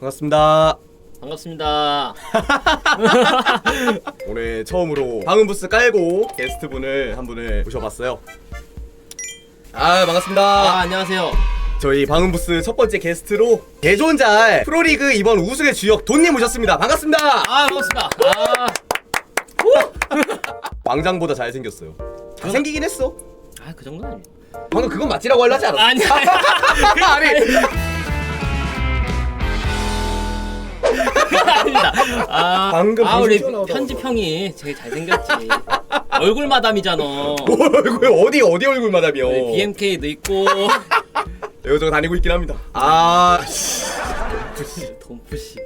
반갑습니다. 반갑습니다. 오늘 처음으로 방음 부스 깔고 게스트 분을 한 분을 모셔봤어요. 아 반갑습니다. 아, 안녕하세요. 저희 방음 부스 첫 번째 게스트로 개존잘 프로리그 이번 우승의 주역 돈님 모셨습니다. 반갑습니다. 아, 반갑습니다. 아, 왕장보다 잘 생겼어요. 잘 생기긴 했어. 아, 그 정도는 아니에요. 방금 그건 맞지라고 하려지 않았어? 아니, 아니. 아니. 아, 방금 아, 우리 정신 튀어나오다. 편집 형이 제일 잘생겼지. 얼굴 마담이잖아. 뭘 얼굴 어디 어디 얼굴 마담이요? 우리 BMK도 있고. 여기저기 다니고 있긴 합니다. 아 돈푸시.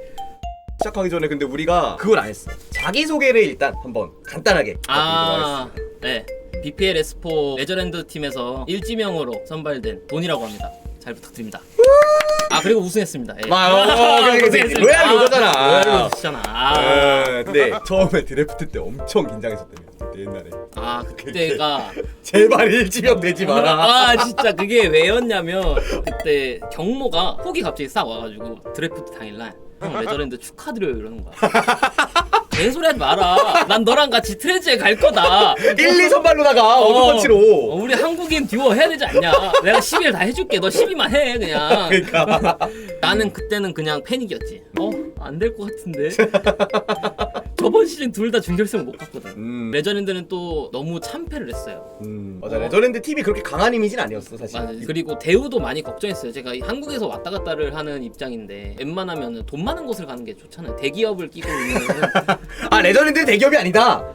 시작하기 전에 근데 우리가 그걸 안 했어. 자기 소개를 일단 한번 간단하게. 아, 네. BPL 에스포 레저랜드 팀에서 일지명으로 선발된 돈이라고 합니다. 잘 부탁드립니다. 아 그리고 우승했습니다. 예. 아, 어, 그래, 그래. 로얄 로저잖아. 로얄 로저잖아. 아, 아, 근데 처음에 드래프트 때 엄청 긴장했었다며 그때 옛날에 아 그때가 제발 일지명 내지 마라 아 진짜 그게 왜였냐면 그때 경모가 폭이 갑자기 싹 와가지고 드래프트 당일날 형 레저랜드 축하드려요 이러는 거야 개소리 하지 마라. 난 너랑 같이 트렌즈에 갈 거다. 1, 2 선발로다가. 어, 어드펀치로. 우리 한국인 듀오 해야 되지 않냐. 내가 10일 다 해줄게. 너 12만 해 그냥. 그러니까. 나는 그때는 그냥 패닉이었지. 어? 안 될 것 같은데 저번 시즌 둘 다 준결승 못 갔거든 음, 레저랜드는 또 너무 참패를 했어요 음, 맞아 레저랜드 팀이 그렇게 강한 이미지는 아니었어 사실 맞아요. 그리고 대우도 많이 걱정했어요. 제가 이 한국에서 왔다 갔다를 하는 입장인데 웬만하면 돈 많은 곳을 가는 게 좋잖아요. 대기업을 끼고 있는 아 레저랜드 대기업이 아니다 아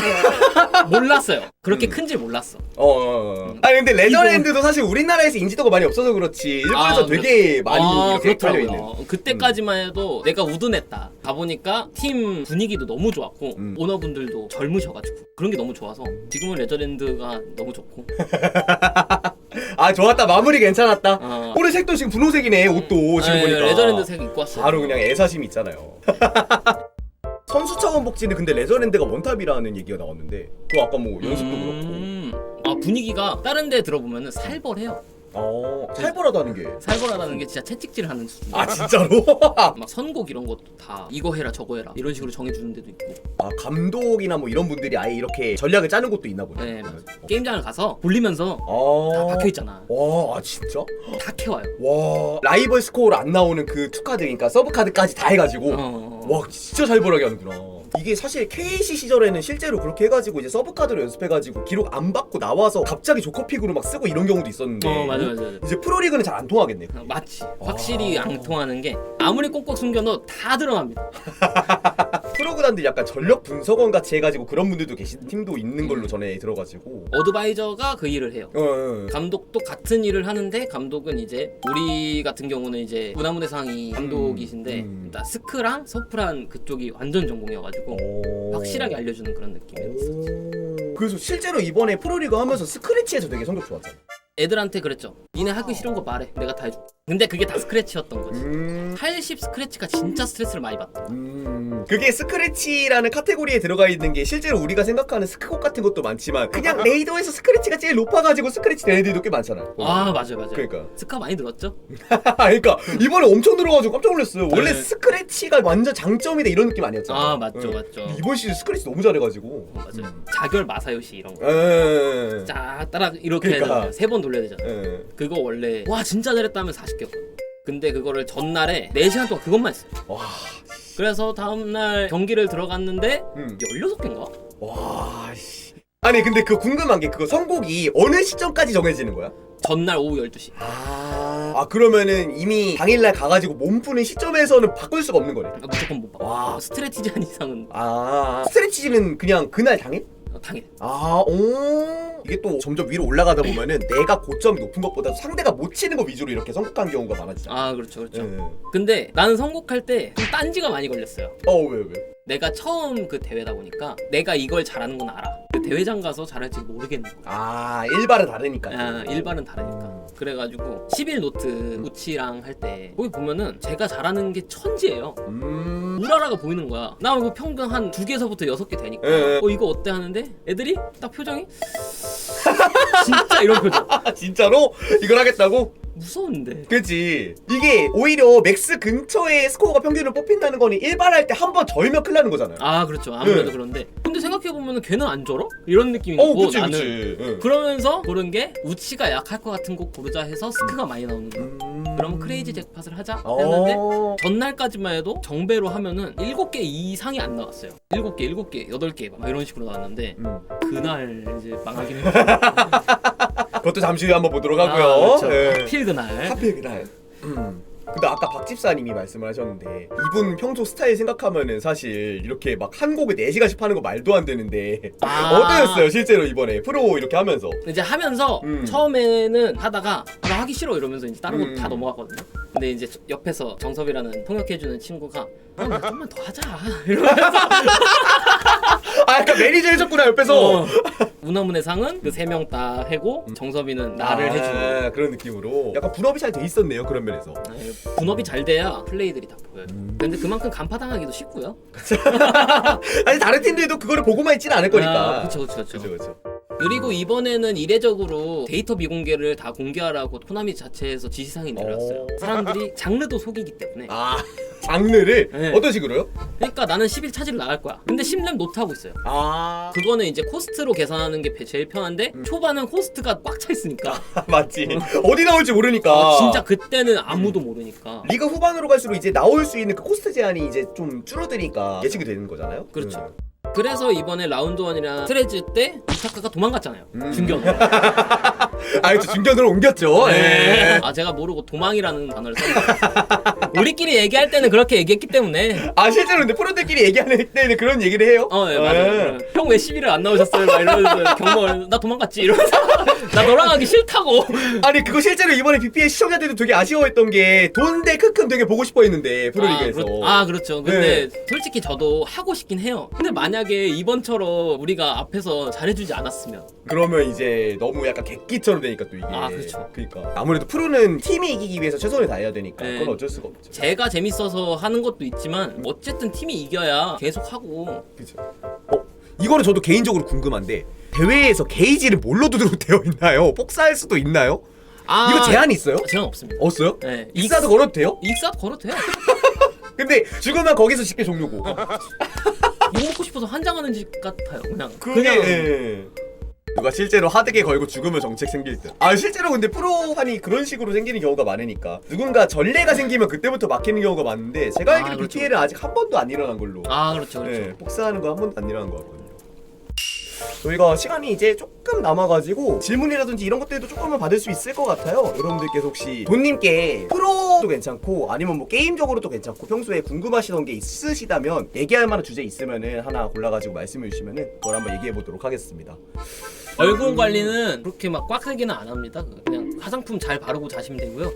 몰랐어요. 그렇게 큰 줄 몰랐어. 어, 어, 어. 아니 근데 레저랜드도 사실 우리나라에서 인지도가 많이 없어서 그렇지 일본에서 아, 되게 많이 아, 이렇게 있는 그렇더라고요. 그때까지만 해도 내가 우둔했다. 가보니까 팀 분위기도 너무 좋았고 음. 오너분들도 젊으셔가지고 그런 게 너무 좋아서 지금은 레저랜드가 너무 좋고 아 좋았다 마무리 괜찮았다 어. 오늘 색도 지금 분홍색이네 옷도 지금 네, 보니까 레저랜드 색 입고 왔어요. 바로 그냥 애사심 있잖아요. 차원 복지는 근데 레저랜드가 원탑이라는 얘기가 나왔는데 그거 아까 뭐 연습도 음. 아 분위기가 다른 데 들어보면은 살벌해요. 그렇고 어 살벌하다는 게. 살벌하다는 게 진짜 채찍질 하는 수준. 아 진짜로? 막 선곡 이런 것도 다 이거 해라 저거 해라 이런 식으로 정해주는 데도 있고. 아 감독이나 뭐 이런 분들이 아예 이렇게 전략을 짜는 곳도 있나 보네. 네, 맞아. 게임장을 가서 돌리면서 아. 다 박혀 있잖아. 와, 아 진짜? 다 캐와요. 와, 라이벌 스코어로 안 나오는 그 투카드, 그러니까 서브 카드까지 다 해가지고, 어. 와, 진짜 살벌하게 하는구나. 이게 사실 KC 시절에는 실제로 그렇게 해가지고 이제 서브 카드로 연습해가지고 기록 안 받고 나와서 갑자기 조커픽으로 막 쓰고 이런 경우도 있었는데, 어 맞아 맞아. 맞아. 이제 프로리그는 잘 안 통하겠네. 어, 맞지. 확실히 안 통하는 게 아무리 꼭꼭 숨겨도 다 드러납니다. 프로그단들 약간 전력 분석원 같이 해가지고 그런 분들도 계신 팀도 있는 걸로 전에 들어가지고. 어드바이저가 그 일을 해요. 어, 어, 어. 감독도 같은 일을 하는데 감독은 이제 우리 같은 경우는 이제 문화무대 상이 감독이신데 음. 일단 스크랑 서프란 그쪽이 완전 전공이어가지고 오. 확실하게 알려주는 그런 느낌이었어. 오. 그래서 실제로 이번에 프로리그 하면서 스크래치에서 되게 성적 좋았잖아. 애들한테 그랬죠. 니네 하기 싫은 거 말해. 내가 다 해줄게. 근데 그게 다 스크래치였던 거지. 음. 80 스크래치가 진짜 스트레스를 많이 받다. 음, 그게 스크래치라는 카테고리에 들어가 있는 게 실제로 우리가 생각하는 스크곡 같은 것도 많지만 그냥 레이더에서 스크래치가 제일 높아가지고 스크래치 되는 애들도 꽤 많잖아. 아 맞아요 맞아요. 그러니까. 스카 많이 늘었죠? 그러니까 이번에 엄청 들어가지고 깜짝 놀랐어요. 원래 네. 스크래치가 완전 장점이다 이런 느낌 아니었잖아. 아 맞죠 응. 맞죠. 근데 이번 시즌 스크래치 너무 잘해가지고. 어, 맞아요. 자결 마사요시 이런 거. 에. 쫙 따라 이렇게 음. 그러니까. 세번 돌려야 되잖아. 에. 그거 원래 와 진짜 잘했다면 40 개였거든. 근데 그거를 전날에 4시간 동안 그것만 했어. 와. 그래서 다음날 경기를 들어갔는데 음. 16개인가? 와. 씨. 아니 근데 그 궁금한 게 그거 선곡이 어느 시점까지 정해지는 거야? 전날 오후 12시. 아, 아 그러면은 이미 당일날 가가지고 몸 푸는 시점에서는 바꿀 수가 없는 거네. 아, 무조건 못 봐. 와. 스트레티지 한 이상은 아 스트레치는 그냥 그날 당일? 어, 당일. 아, 오. 이게 또 점점 위로 올라가다 보면은 내가 고점이 높은 것보다 상대가 못 치는 거 위주로 이렇게 선곡한 경우가 많아지잖아. 아 그렇죠 그렇죠. 예. 근데 나는 선곡할 때 좀 딴지가 많이 걸렸어요. 어, 왜, 왜? 내가 처음 그 대회다 보니까 내가 이걸 잘하는 건 알아. 그 대회장 가서 잘할지 모르겠는 거야. 아, 일발은 다르니까. 아, 일반은 다르니까. 그래가지고 11노트 우치랑 할 때 거기 보면은 제가 잘하는 게 천지예요. 음. 우라라가 보이는 거야. 나 이거 평균 한 두 개서부터 여섯 개 되니까. 예, 예. 어 이거 어때 하는데 애들이 딱 표정이 진짜 이런 표정. 아, 진짜로? 이걸 하겠다고? 무서운데. 그치 이게 오히려 맥스 근처에 스코어가 평균으로 뽑힌다는 거니 일반할 때 한 번 절면 큰일 나는 거잖아요 아 그렇죠. 아무래도 네. 그런데 근데 생각해 보면은 걔는 안 절어? 이런 느낌이 어 그치 나는 그치 응. 그러면서 고른 게 우치가 약할 것 같은 곡 고르자 해서 스크가 많이 나오는 거야. 음... 그럼 크레이지 잭팟을 하자 했는데 어... 전날까지만 해도 정배로 하면은 7개 이상이 안 나왔어요. 7개, 7개, 8개 막 이런 식으로 나왔는데 음. 그날 이제 망하긴 했죠. 그것도 잠시 후에 한번 보도록 하고요 아, 그렇죠. 네. 하필 그날. 하필 그날 음. 근데 아까 박 집사님이 말씀을 하셨는데 이분 평소 스타일 생각하면은 사실 이렇게 막 한 곡에 4시간씩 하는 거 말도 안 되는데 아. 어떠셨어요 실제로 이번에 프로 이렇게 하면서 이제 하면서 음. 처음에는 하다가 아, 나 하기 싫어 이러면서 이제 다른 음. 거다 넘어갔거든요. 근데 이제 옆에서 정섭이라는 통역해주는 친구가 아, 나 좀만 더 하자 이러면서 아 약간 매니저 해줬구나 옆에서 어. 문화문의 상은 그 세 명 다 해고 정섭이는 나를 아, 해주고 그런 느낌으로 약간 분업이 잘 돼 있었네요 그런 면에서 아니, 분업이 잘 돼야 플레이들이 다 보여요. 음. 근데 그만큼 간파당하기도 쉽고요. 아니 다른 팀들도 그거를 보고만 있지는 않을 거니까 아, 그쵸, 그쵸, 그쵸. 그쵸 그리고 이번에는 이례적으로 데이터 비공개를 다 공개하라고 토나미 자체에서 지시사항이 내려왔어요. 오. 사람들이 장르도 속이기 때문에. 아 장르를 네. 어떤 식으로요? 그러니까 나는 10일 차지를 나갈 거야. 근데 10렙 노트 하고 있어요. 아 그거는 이제 코스트로 계산하는 게 제일 편한데 음. 초반은 코스트가 꽉 차 있으니까 맞지 어디 나올지 모르니까 아, 진짜 그때는 아무도 모르니까 리그 후반으로 갈수록 이제 나올 수 있는 그 코스트 제한이 이제 좀 줄어드니까 예측이 되는 거잖아요. 그렇죠. 그래서 이번에 라운드 원이랑 스트레즈 때 이타카가 도망갔잖아요. 음. 중견. 아, 저 중견으로 옮겼죠. 네. 아 제가 모르고 도망이라는 단어를 썼는데 우리끼리 얘기할 때는 그렇게 얘기했기 때문에 아 실제로 근데 프로들끼리 얘기하는 때는 그런 얘기를 해요. 어, 예, 맞아요. 형왜 11일 안 나오셨어요? 막 이러면서 경모 나 도망갔지 이러면서 나 너랑 하기 싫다고. 아니 그거 실제로 이번에 BP의 시청자들도 되게 아쉬워했던 게 돈대 크큰 되게 보고 싶어 했는데 프로리그에서. 아, 그렇, 아 그렇죠. 근데 솔직히 저도 하고 싶긴 해요. 근데 만약에 이번처럼 우리가 앞에서 잘해주지 않았으면 그러면 이제 너무 약간 객기처럼 되니까 또 이게. 아, 그렇죠. 그러니까 아무래도 프로는 팀이 이기기 위해서 최선을 다해야 되니까 네. 그건 어쩔 수가 없죠. 제가 재밌어서 하는 것도 있지만 어쨌든 팀이 이겨야 계속 하고 그죠. 어 이거는 저도 개인적으로 궁금한데 대회에서 게이지를 뭘로 두도록 되어 있나요? 폭사할 수도 있나요? 아 이거 제한이 있어요? 제한 없습니다. 없어요? 네, 익사도 걸어도 돼요? 익사 걸어도 돼요. 근데 죽으면 거기서 쉽게 종료고. 욕 먹고 싶어서 환장하는 집 같아요. 그냥 그게 그냥 예. 누가 실제로 하드게 걸고 죽으면 정책 생길 듯. 아 실제로 근데 프로판이 그런 식으로 생기는 경우가 많으니까 누군가 전례가 생기면 그때부터 막히는 경우가 많은데 제가 아, 알기로 그렇죠. BPL은 아직 한 번도 안 일어난 걸로. 아 그렇죠 그렇죠. 네, 복사하는 거 한 번도 안 일어난 거 같거든요. 저희가 시간이 이제 조금 남아가지고 질문이라든지 이런 것들도 조금은 받을 수 있을 것 같아요. 여러분들께서 혹시 돈님께 프로도 괜찮고 아니면 뭐 게임적으로도 괜찮고 평소에 궁금하시던 게 있으시다면 얘기할 만한 주제 있으면은 하나 골라가지고 말씀해 주시면은 그걸 한번 얘기해 보도록 하겠습니다. 얼굴 관리는 그렇게 막 꽉세게는 안 합니다. 그냥 화장품 잘 바르고 자시면 되고요.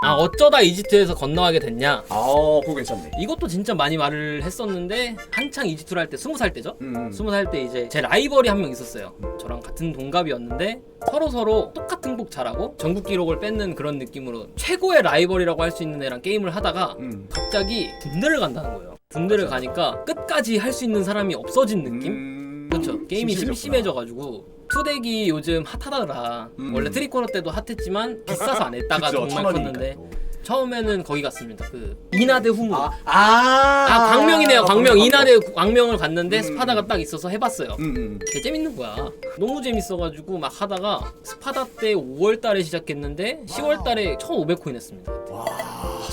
아 어쩌다 이집트에서 건너가게 됐냐? 아, 그거 괜찮네. 이것도 진짜 많이 말을 했었는데 한창 이집트를 할 때 스무 살 때죠. 음. 스무 살 때 이제 제 라이벌이 한 명 있었어요. 저랑 같은 동갑이었는데 서로 서로 똑같은 곡 잘하고 전국 기록을 뺏는 그런 느낌으로 최고의 라이벌이라고 할 수 있는 애랑 게임을 하다가 음. 갑자기 군대를 간다는 거예요. 군대를 가니까 끝까지 할 수 있는 사람이 없어진 느낌? 음. 그렇죠. 게임이. 심심해져가지고 투덱이 요즘 핫하더라. 음. 원래 트리코너 때도 핫했지만 비싸서 안 했다가 그쵸, 천 정말 원이니까 컸는데 또. 처음에는 거기 갔습니다. 그 이나대 후무. 아, 아, 아, 광명이네요. 광명 광명, 이나대 광명을 갔는데 음. 스파다가 딱 있어서 해봤어요. 음, 음. 개 재밌는 거야. 너무 재밌어가지고 막 하다가 스파다 때 5월달에 시작했는데 10월달에 1,500코인 했습니다. 와.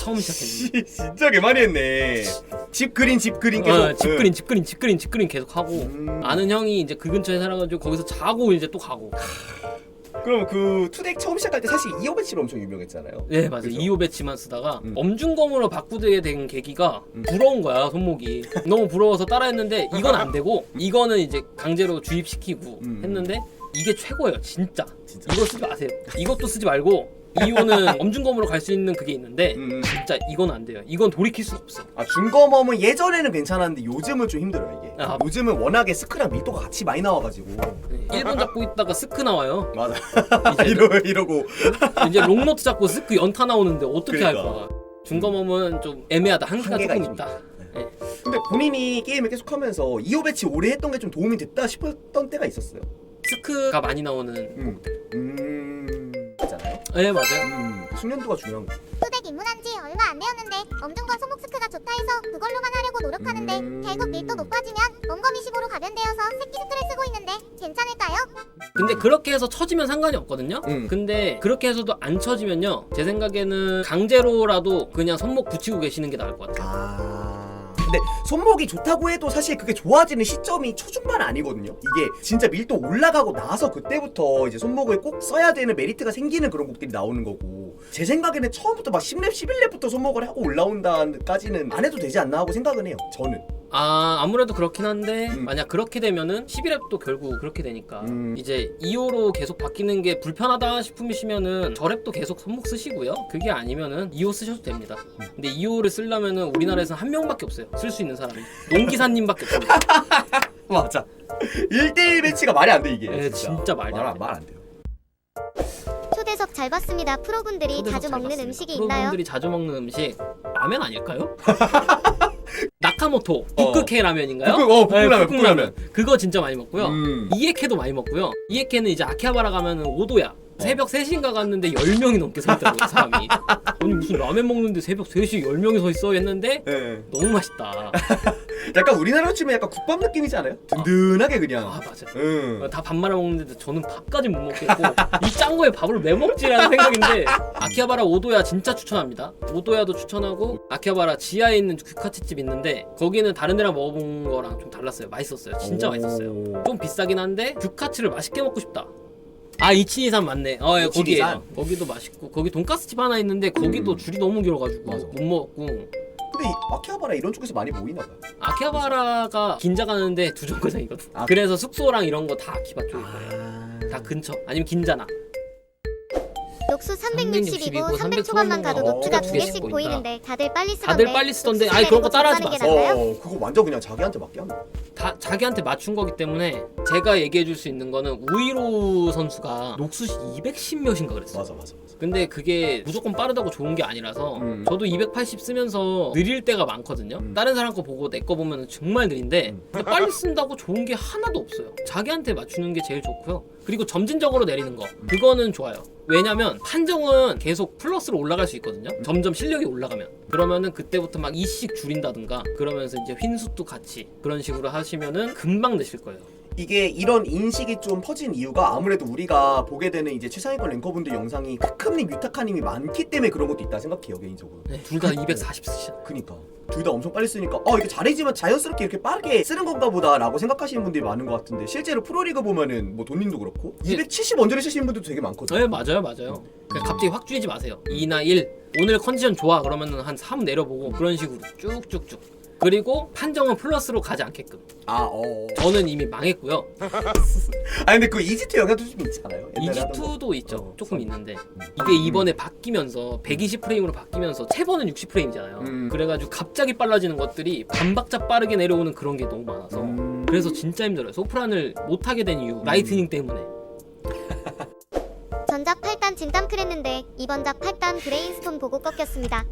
처음 시작했는데. 씨, 진짜 개 많이 했네. 집 그린 집 그린 계속. 어, 집 그린 집 그린 집 그린 집 그린 계속 하고 음. 아는 형이 이제 그 근처에 살아가지고 거기서 자고 이제 또 가고. 그럼 그 투덱 처음 시작할 때 사실 이어 배치로 엄청 유명했잖아요. 네 맞아 그죠? 2호 배치만 쓰다가 음. 엄중검으로 바꾸게 된 계기가 음. 부러운 거야 손목이 너무 부러워서 따라했는데 이건 안 되고 이거는 이제 강제로 주입시키고 음. 했는데 이게 최고예요 진짜 진짜. 이거 쓰지 마세요 이것도 쓰지 말고 2호는 엄중검으로 갈 수 있는 그게 있는데 음. 진짜 이건 안 돼요 이건 돌이킬 수 없어 아 중검업은 예전에는 괜찮았는데 요즘은 좀 힘들어요 이게. 아. 요즘은 워낙에 스크랑 밀도가 같이 많이 나와가지고. 1번 잡고 있다가 스크 나와요 맞아. 이러 이러고. 이제 롱노트 잡고 스크 연타 나오는데 어떻게 할 그러니까. 거야 중검업은 좀 애매하다 한계가 한계가 조금 좀 있다 네. 근데 본인이 게임을 계속하면서 이어 배치 오래 했던 게 좀 도움이 됐다 싶었던 때가 있었어요. 스크가 많이 나오는 음. 음. 네 맞아요. 음, 숙련도가 중요한 거. 투덱 입문한 지 얼마 안 되었는데 엄중과 소목스크가 좋다 해서 그걸로만 하려고 노력하는데 음. 결국 밀도 높아지면 멈거미식으로 가변되어서 새끼 스크를 쓰고 있는데 괜찮을까요? 근데 그렇게 해서 쳐지면 상관이 없거든요. 음. 근데 그렇게 해서도 안 쳐지면요. 제 생각에는 강제로라도 그냥 손목 붙이고 계시는 게 나을 것 같아요. 아. 근데 손목이 좋다고 해도 사실 그게 좋아지는 시점이 초중반 아니거든요. 이게 진짜 밀도 올라가고 나서 그때부터 이제 손목을 꼭 써야 되는 메리트가 생기는 그런 곡들이 나오는 거고 제 생각에는 처음부터 막 10렙, 11렙부터 손목을 하고 올라온다까지는 안 해도 되지 않나 하고 생각은 해요. 저는. 아 아무래도 그렇긴 한데 음. 만약 그렇게 되면은 11랩도 결국 그렇게 되니까 음. 이제 2호로 계속 바뀌는 게 불편하다 싶으시면은 저랩도 계속 손목 쓰시고요. 그게 아니면은 2호 쓰셔도 됩니다. 근데 2호를 쓰려면은 우리나라에서는 한 명밖에 없어요. 쓸 수 있는 사람이 농기사님밖에 없습니다. 맞아. 1대1 매치가 말이 안 돼 이게. 네, 진짜 말이 안 돼. 말안 돼요. 초대석 잘 봤습니다. 프로분들이 초대석 자주 잘 먹는 봤습니다. 음식이 있나요? 프로분들이 자주 먹는 음식 라면 아닐까요? 나카모토 어. 북극해 라면인가요? 북극, 어, 북극라면, 네, 북극라면. 그거 진짜 많이 먹고요. 음. 이에케도 많이 먹고요. 이에케는 이제 아키하바라 가면은 오도야. 새벽 3시인가 갔는데 10명이 넘게 서 있더라고요, 사람이. 아니, 무슨 라면 먹는데 새벽 3시 10명이 서 있어 했는데 네. 너무 맛있다. 약간 우리나라로 치면 약간 국밥 느낌이지 않아요? 든든하게 그냥. 아, 맞아. 응. 다 밥 말아 먹는데 저는 밥까지 못 먹겠고 이 짠 거에 밥을 왜 먹지라는 생각인데 아키하바라 오도야 진짜 추천합니다. 오도야도 추천하고 아키하바라 지하에 있는 규카치집 있는데 거기는 다른 데랑 먹어본 거랑 좀 달랐어요. 맛있었어요. 진짜 오. 맛있었어요. 좀 비싸긴 한데 규카츠를 맛있게 먹고 싶다. 아 이치니산 맞네. 어 예, 이치니산. 거기도 맛있고 거기 돈가스 집 하나 있는데 거기도 음. 줄이 너무 길어가지고 맞아. 못 먹었고 근데 이 아키하바라 이런 쪽에서 많이 모이나 봐요. 아키하바라가 긴자 가는데 두 정거장이거든. 아. 그래서 숙소랑 이런 거 다 아키바 쪽일 거예요. 아. 다 근처 아니면 긴자나. 녹수 360이고 300 초반만 가도 초반만 노트가 가도 두두 개씩 개씩 보이는데 다들 빨리 쓰던데 다들 빨리 쓰던데 아니 그런 거 따라하지 마세요. 어, 그거 완전 그냥 자기한테 맞게 하는 거. 다 자기한테 맞춘 거기 때문에 제가 얘기해 줄 수 있는 거는 우이로 선수가 녹수 210 몇인가 그랬어. 맞아, 맞아, 맞아. 근데 그게 무조건 빠르다고 좋은 게 아니라서 음. 저도 280 쓰면서 느릴 때가 많거든요. 음. 다른 사람 거 보고 내 거 보면 정말 느린데 음. 근데 빨리 쓴다고 좋은 게 하나도 없어요. 자기한테 맞추는 게 제일 좋고요. 그리고 점진적으로 내리는 거 그거는 좋아요. 왜냐면 판정은 계속 플러스로 올라갈 수 있거든요. 점점 실력이 올라가면 그러면은 그때부터 막 이씩 줄인다든가 그러면서 이제 휜숫도 같이 그런 식으로 하시면은 금방 내실 거예요. 이게 이런 인식이 좀 퍼진 이유가 아무래도 우리가 보게 되는 이제 최상위권 랭커분들 영상이 크크님, 유타카님이 많기 때문에 그런 것도 있다 생각해요 개인적으로. 네, 둘다 240 쓰시잖아요. 그니까 둘 다 엄청 빨리 쓰니까 어 이렇게 잘해지면 자연스럽게 이렇게 빠르게 쓰는 건가 보다라고 생각하시는 분들이 많은 것 같은데 실제로 프로리그 보면은 뭐 돈님도 그렇고 예. 270 원저리 쓰시는 분들도 되게 많거든요. 네 맞아요 맞아요. 그냥 갑자기 확 줄이지 마세요. 2나 1 오늘 컨디션 좋아 그러면은 한 3 내려보고 그런 식으로 쭉쭉쭉. 그리고 판정은 플러스로 가지 않게끔. 아 어. 저는 이미 망했고요. 아 근데 그 이지트 영향도 좀? 옛날에 하던 거. 이지2도 있죠. 어, 조금 선- 있는데 음. 이게 이번에 바뀌면서 120 프레임으로 바뀌면서 세 번은 60 프레임이잖아요. 음. 그래가지고 갑자기 빨라지는 것들이 반박자 빠르게 내려오는 그런 게 너무 많아서 음. 그래서 진짜 힘들어요. 소프란을 못 하게 된 이유 라이트닝 때문에. 전작 8단 진땀클 했는데 이번 작 8단 브레인스톤 보고 꺾였습니다.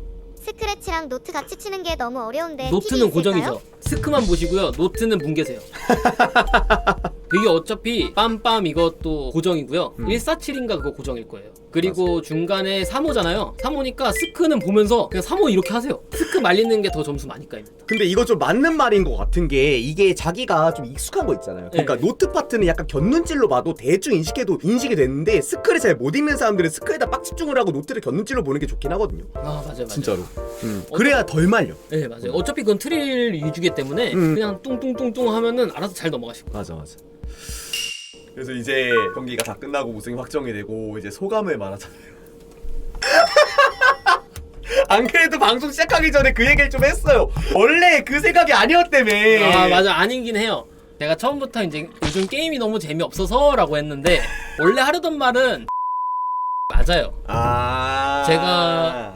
스크래치랑 노트 같이 치는 게 너무 어려운데 노트는 팁이 있을까요? 고정이죠. 스크만 보시고요. 노트는 뭉개세요. 이게 어차피 빰빰 이것도 고정이고요. 음. 147인가 그거 고정일 거예요. 그리고 중간에 3호잖아요. 3호니까 스크는 보면서 그냥 3호 이렇게 하세요. 스크 말리는 게 더 점수 많이 까입니다. 근데 이거 좀 맞는 말인 것 같은 게 이게 자기가 좀 익숙한 거 있잖아요. 그러니까 네. 노트 파트는 약간 곁눈질로 봐도 대충 인식해도 인식이 됐는데 스크를 잘 못 읽는 사람들은 스크에다 빡 집중을 하고 노트를 곁눈질로 보는 게 좋긴 하거든요. 아 맞아요, 맞아요. 진짜로. 음. 그래야 덜 말려. 네 맞아요. 어차피 그건 트릴 위주기 때문에 음. 그냥 뚱뚱뚱뚱 하면은 알아서 잘 거예요. 맞아 맞아. 그래서 이제 경기가 다 끝나고 우승이 확정이 되고 이제 소감을 말하잖아요. 안 그래도 방송 시작하기 전에 그 얘기를 좀 했어요. 원래 그 생각이 아니었다며. 아 맞아 아니긴 해요. 제가 처음부터 이제 요즘 게임이 너무 재미없어서라고 했는데 원래 하려던 말은 맞아요. 아. 제가